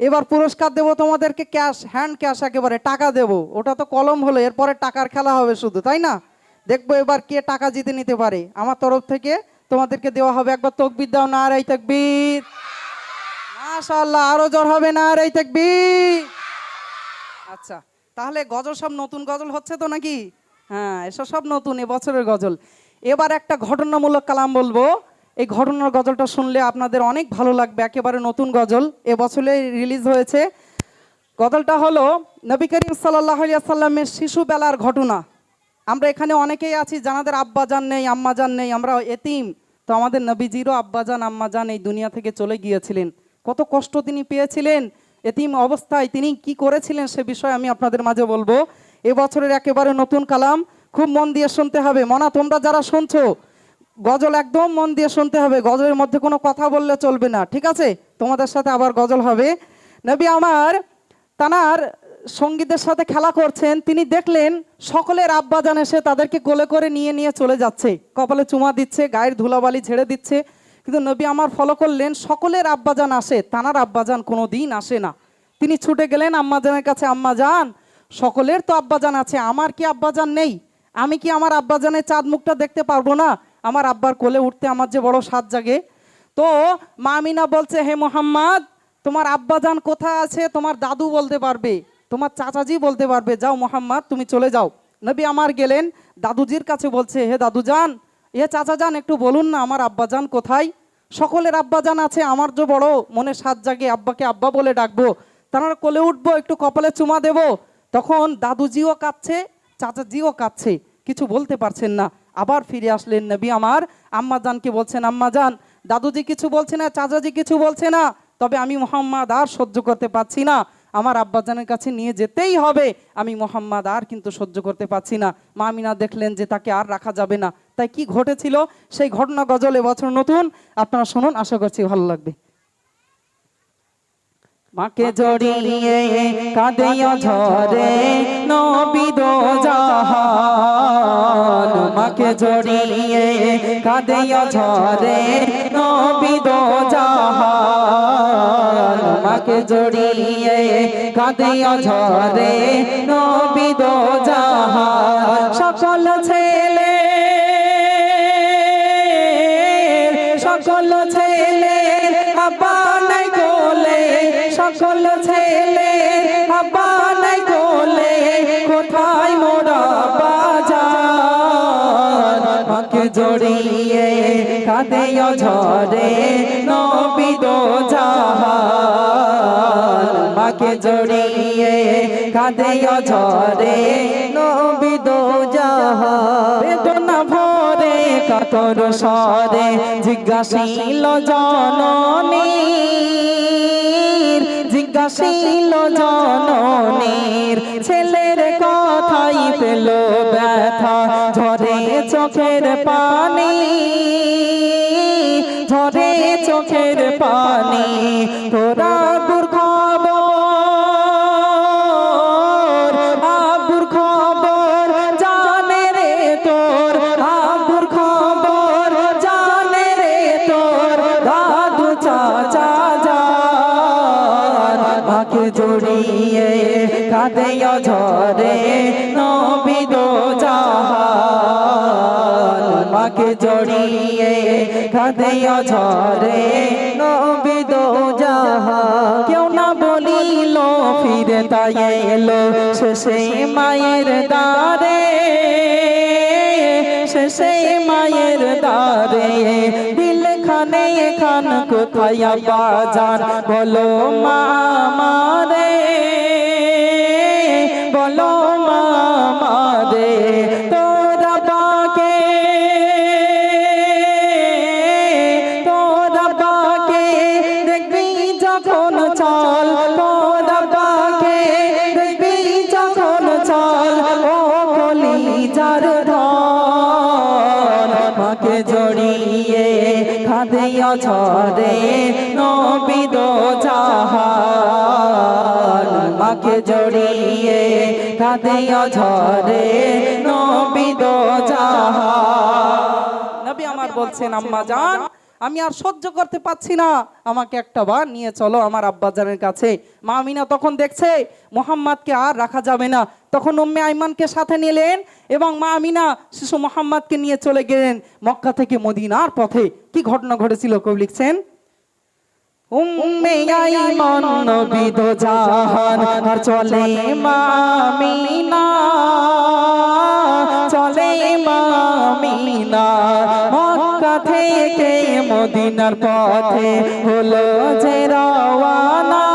এবার পুরস্কার দেবো তোমাদেরকে, ক্যাশ, হ্যান্ড ক্যাশ একেবারে, টাকা দেবো। ওটা তো কলম হলো, এরপরে টাকার খেলা হবে শুধু, তাই না? দেখব এবার কে টাকা জিতে নিতে পারে। আমার তরফ থেকে তোমাদেরকে দেওয়া হবে একবার তকবির, দাও না রাই তকবির। মাশাআল্লাহ, আরও জ্বর হবে না রাই তকবির। আচ্ছা তাহলে গজল সব নতুন গজল হচ্ছে তো নাকি? হ্যাঁ এসব সব নতুন এবছরের গজল। এবার একটা ঘটনামূলক কালাম বলব। এই ঘটনার গজলটা শুনলে আপনাদের অনেক ভালো লাগবে, একেবারে নতুন গজল। এবছরে রিলিজ হয়েছে। গজলটা হলো, নবী করিম সাল্লাহ সাল্লামের শিশুবেলার ঘটনা। আমরা এখানে অনেকেই আছি, জানাদের আব্বাজান নেই, আম্মাজান নেই, আমরা এতিম। তো আমাদের নবীজিরও আব্বাজান, আম্মাজান এই দুনিয়া থেকে চলে গিয়েছিলেন। কত কষ্ট তিনি পেয়েছিলেন, এতিম অবস্থায় তিনি কি করেছিলেন সে বিষয়ে আমি আপনাদের মাঝে বলব। এবছরের একেবারে নতুন কালাম, খুব মন দিয়ে শুনতে হবে। মনা, তোমরা যারা শুনছো গজল একদম মন দিয়ে শুনতে হবে। গজলের মধ্যে কোনো কথা বললে চলবে না, ঠিক আছে? তোমাদের সাথে আবার গজল হবে। নবী আমার, তানার সঙ্গীতের সাথে খেলা করছেন, তিনি দেখলেন সকলের আব্বাজান এসে তাদেরকে কোলে করে নিয়ে নিয়ে চলে যাচ্ছে। কপালে চুমা দিচ্ছে, গায়ের ধুলাবালি ছেড়ে দিচ্ছে। কিন্তু নবী আমার ফলো করলেন, সকলের আব্বাজান আসে, তানার আব্বাজান কোনো দিন আসে না। তিনি ছুটে গেলেন, আম্মাজানের কাছে, আম্মাজান, সকলের তো আব্বাজান আছে, আমার কি আব্বাজান নেই? আমি কি আমার আব্বাজানের চাঁদ মুখটা দেখতে পারব না? আমার আব্বার কোলে উঠতে আমার যে বড় সাত জাগে। তো মামিনা বলছে, হে মোহাম্মদ, তোমার আব্বাজান কোথায় আছে? তোমার দাদু বলতে পারবে, তোমার চাচাজি বলতে পারবে। যাও মোহাম্মদ, তুমি চলে যাও। নবী আমার গেলেন, দাদুজির কাছে বলছে, হে দাদু দাদুজান এ চাচাজান একটু বলুন না, আমার আব্বাজান কোথায়? সকলের আব্বাজান আছে, আমার যে বড়, মনে সাত জাগে, আব্বাকে আব্বা বলে ডাকবো। তারা কোলে উঠবো, একটু কপালে চুমা দেব। তখন দাদুজিও কাঁদছে, চাচাজিও কাঁদছে, কিছু বলতে পারছেন না। আবার ফিরে আসলেন নবী আমার। আম্মাজানকে বলছেন আম্মাজান দাদুজি কিছু বলছে না চাচাজি কিছু বলছে না তবে আমি মোহাম্মদ আর সহ্য করতে পারছি না। আমার আব্বাজানের কাছে নিয়ে যেতেই হবে আমি মোহাম্মদ আর কিন্তু সহ্য করতে পারছি না। মামিনা দেখলেন যে তাকে আর রাখা যাবে না। তাই কি ঘটেছিল? সেই ঘটনা গজল এবছর নতুন। আপনারা শুনুন আশা করছি ভালো লাগবে। মাকে জড়িয়ে কাঁদিয়া ঝরে নবিদ জাহান মাকে জড়িয়ে কাঁদিয়া ঝরে নবিদ জাহান। মাকে জড়িয়ে কাঁদিয়া ঝরে নবিদ জাহান। সকল ছেলে সকল ছেলে কোলে। সকল ছেলে জড়িয়ে কাঁদে ঝরে নবিদ জাহান মাকে জড়িয়ে কাঁদে ঝরে নবিদ জাহান বেদনা ভরে, কাতর সরে জিজ্ঞাসিল জননীর জিজ্ঞাসিল জননীর। ছেলের কথাই পেল ব্যথা। ঝরে চোখের পানি। ঝরে চোখের পানি। তোরা দূর জাহান মাকে জড়িয়ে কাঁদে ঝরে। জাহান কেউ না বলিল, ফিরে তাই এলো শেষে মায়ের দারে শেষে মায়ের দারে দিল খানে খান কোথায় বাজার বলো মামারে যার ধন মাকে জড়িয়ে খাদিয়া ঝরে নবিদ জাহান মাকে জড়িয়ে কাঁদিয়া ঝরে নবিদ জাহান নবী আমার বলছেন, আম্মা জান, আমি আর সহ্য করতে পারছি না। আমাকে একটা বার নিয়ে চলো আমার আব্বাজানের কাছে। মা আমিনা তখন দেখছে, মোহাম্মদকে আর রাখা যাবে না। তখন উম্মে আইমানকে সাথে নিলেন এবং মা আমিনা শিশু মোহাম্মদকে নিয়ে চলে গেলেন মক্কা থেকে মদিনার পথে। কি ঘটনা ঘটেছিল কেউ লিখছেন? চলে মক্কা থেকে মদিনার পথে হলো যে রওয়ানা।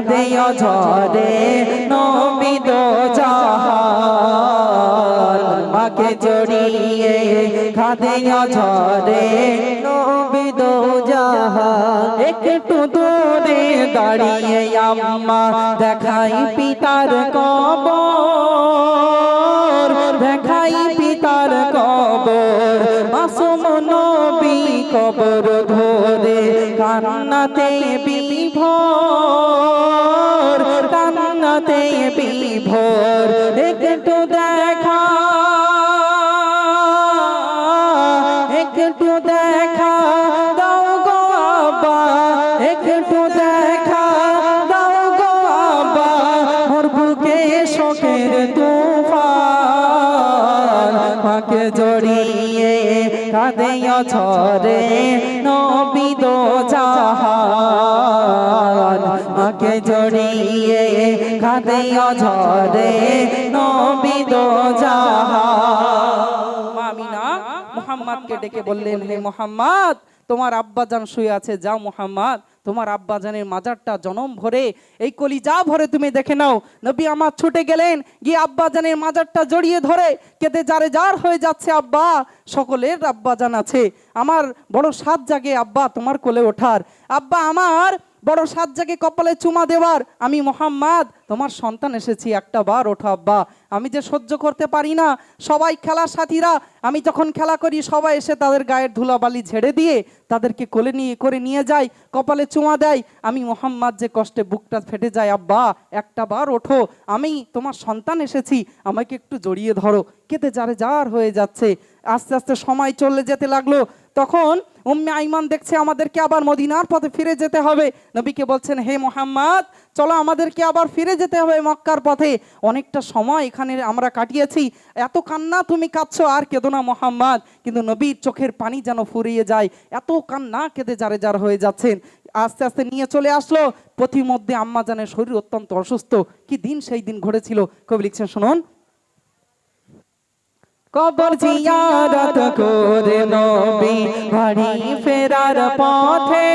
কাঁদে ঝরে, নবী দো মাকে জড়িয়ে কাঁদে ঝরে, নবী দো একটু দূরে দাঁড়িয়ে আম্মা দেখাই পিতার কবর, দেখাই পিতার কবর। মাসুম নবী কবর ধরে কান্নাতে বিভোর কান্নাতে বিভোর, একটু দেখা একটু দেখা, দাও গো একটু দেখা, দাও গো বুকে শোকের তুফান, মাকে জড়িয়ে কাঁদে ছরে নবী দো জাহান মাকে জড়িয়ে কাঁদে ঝরে নবী দো জাহান মামিনা, মোহাম্মদকে ডেকে বললেন, হে মোহাম্মদ, তোমার আব্বাজান শুয়ে আছে, যাও মোহাম্মদ। তোমার আব্বাজানের মাজারটা জনম ভরে, এই কলিজা ভরে তুমি দেখে নাও। নবী আমার ছুটে গেলেন, গিয়ে আব্বাজানের মাজারটা জড়িয়ে ধরে, কেঁদে যারে যার হয়ে যাচ্ছে, আব্বা, সকলের আব্বাজান আছে। আমার বড় সাত জাগে আব্বা তোমার কোলে ওঠার। আব্বা আমার বড় সাত জাগে কপালে চুমা দেওয়ার, আমি মোহাম্মদ, তোমার সন্তান এসেছি একটা বার, ওঠো আব্বা। আমি যে সহ্য করতে পারি না, সবাই খেলার সাথীরা, আমি যখন খেলা করি, সবাই এসে তাদের গায়ের ধুলাবালি ঝেড়ে দিয়ে তাদেরকে কোলে নিয়ে, করে নিয়ে যায়, কপালে চুমা দেয়। আমি মোহাম্মদ যে কষ্টে বুকটা ফেটে যায়, আব্বা, একটা বার ওঠো। আমি তোমার সন্তান এসেছি, আমাকে একটু জড়িয়ে ধরো। কেতে যারে, যার হয়ে যাচ্ছে। আস্তে আস্তে সময় চলে যেতে লাগল। তখন উম্মে আইমান দেখছে আমাদেরকে আবার মদিনার পথে ফিরে যেতে হবে। নবীকে বলছেন, হে মোহাম্মদ, চলো আমাদেরকে আবার ফিরে যেতে হবে মক্কার পথে। অনেকটা সময় এখানে আমরা কাটিয়েছি। এত কান্না তুমি কাঁদছো, আর কেঁদো না মোহাম্মদ। কিন্তু নবীর চোখের পানি যেন ফুরিয়ে যায়। এত কান্না কেঁদে যারে যার হয়ে যাচ্ছেন। আস্তে আস্তে নিয়ে চলে আসলো। পথিমধ্যে আম্মা জানের শরীর অত্যন্ত অসুস্থ। কি দিন সেই দিন ঘটেছিল? কবি লিখছেন, শুনুন। কবর জিয়ারত করে নবী বাড়ি ফেরার পথে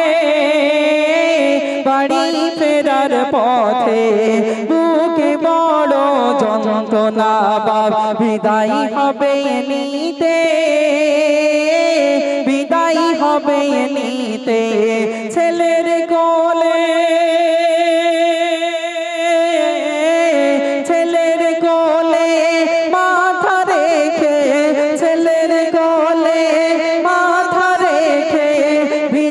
বাড়ি ফেরার পথে বুকে বড় যন্ত্রণা বাপ বিদায় হবে নিতে বিদায় হবে নিতে ছেলের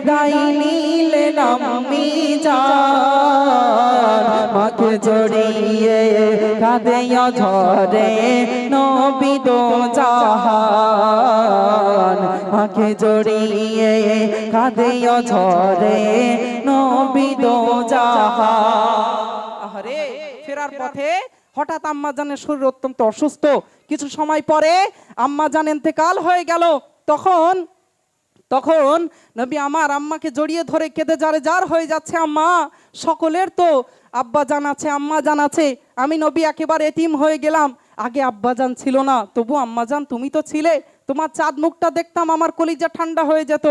বিদায় নিলেন আমি যান মাকে জড়িয়ে কাঁদে ঝরে নবী দো জাহান। জড়িয়ে কাঁদে ঝরে নবী দো জাহান। ফেরার পথে হঠাৎ আম্মা জানের শরীর অত্যন্ত অসুস্থ। কিছু সময় পরে আম্মা জান এতেকাল হয়ে গেল। তখন তখন নবী আমার আম্মাকে জড়িয়ে ধরে কেঁদে যারে যার হয়ে যাচ্ছে, আম্মা, সকলের তো আব্বা জান আছে, আম্মা জান আছে। আমি নবী একেবারে এতিম হয়ে গেলাম। আগে আব্বা জান ছিল না, তবু আম্মা জান, তুমি তো ছিলে। তোমার চাঁদ মুখটা দেখতাম, আমার কলিজা ঠান্ডা হয়ে যেত।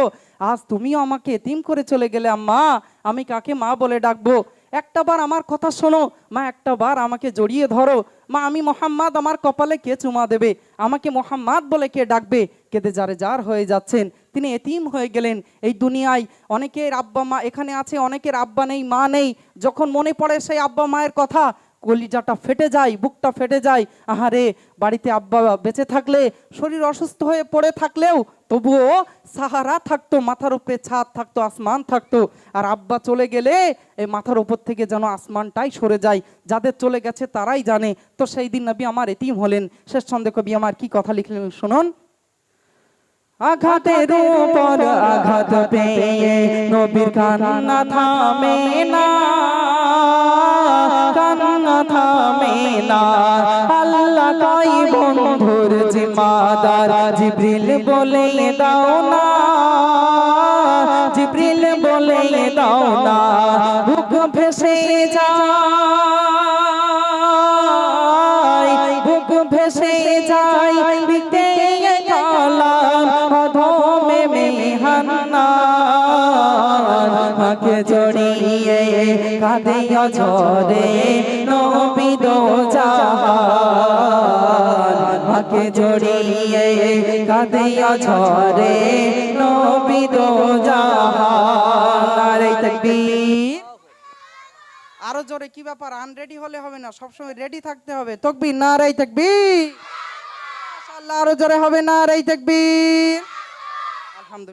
আজ তুমিও আমাকে এতিম করে চলে গেলে, আম্মা, আমি কাকে মা বলে ডাকবো? একটা বার আমার কথা শোনো। মা একটা বার আমাকে জড়িয়ে ধরো। মা, আমি মোহাম্মদ, আমার কপালে কে চুমা দেবে? আমাকে মোহাম্মদ বলে কে ডাকবে? কেঁদে যারে যার হয়ে যাচ্ছেন। তিনি এতিম হয়ে গেলেন এই দুনিয়ায়। অনেকের আব্বা মা এখানে আছে, অনেকের আব্বা নেই, মা নেই। যখন মনে পড়ে সেই আব্বা মায়ের কথা কলিজাটা ফেটে যায়, বুকটা ফেটে যায়। আহারে, বাড়িতে আব্বা বেঁচে থাকলে, শরীর অসুস্থ হয়ে পড়ে থাকলেও তবুও সাহারা থাকতো, মাথার উপরে ছাদ থাকতো, আসমান থাকতো। আর আব্বা চলে গেলে এই মাথার উপর থেকে যেন আসমানটাই সরে যায়। যাদের চলে গেছে তারাই জানে। তো সেই দিন নবী আমার এতিম হলেন। শেষ ছন্দে কবি আমার কি কথা লিখলেন শুনুন। আঘাতের উপর আঘাত পেয়ে নবীর কান্না থামে না, কান্না থামে না। আল্লাহ কই বন্ধুর জিম্মাদার, জিব্রিল বলে দাও না, জিব্রিল বলে দাও না। বুক ভেসে যায়। কাঁদে ঝরে নবী দো জাহান। মাকে জড়িয়ে কাঁদে ঝরে নবী দো জাহান। আরও জোরে, কি ব্যাপার? আনরেডি হলে হবে না, সবসময় রেডি থাকতে হবে। তকবীর নারাই তাকবীর। মাশাআল্লাহ, আরও জোরে হবে নারাই তাকবীর।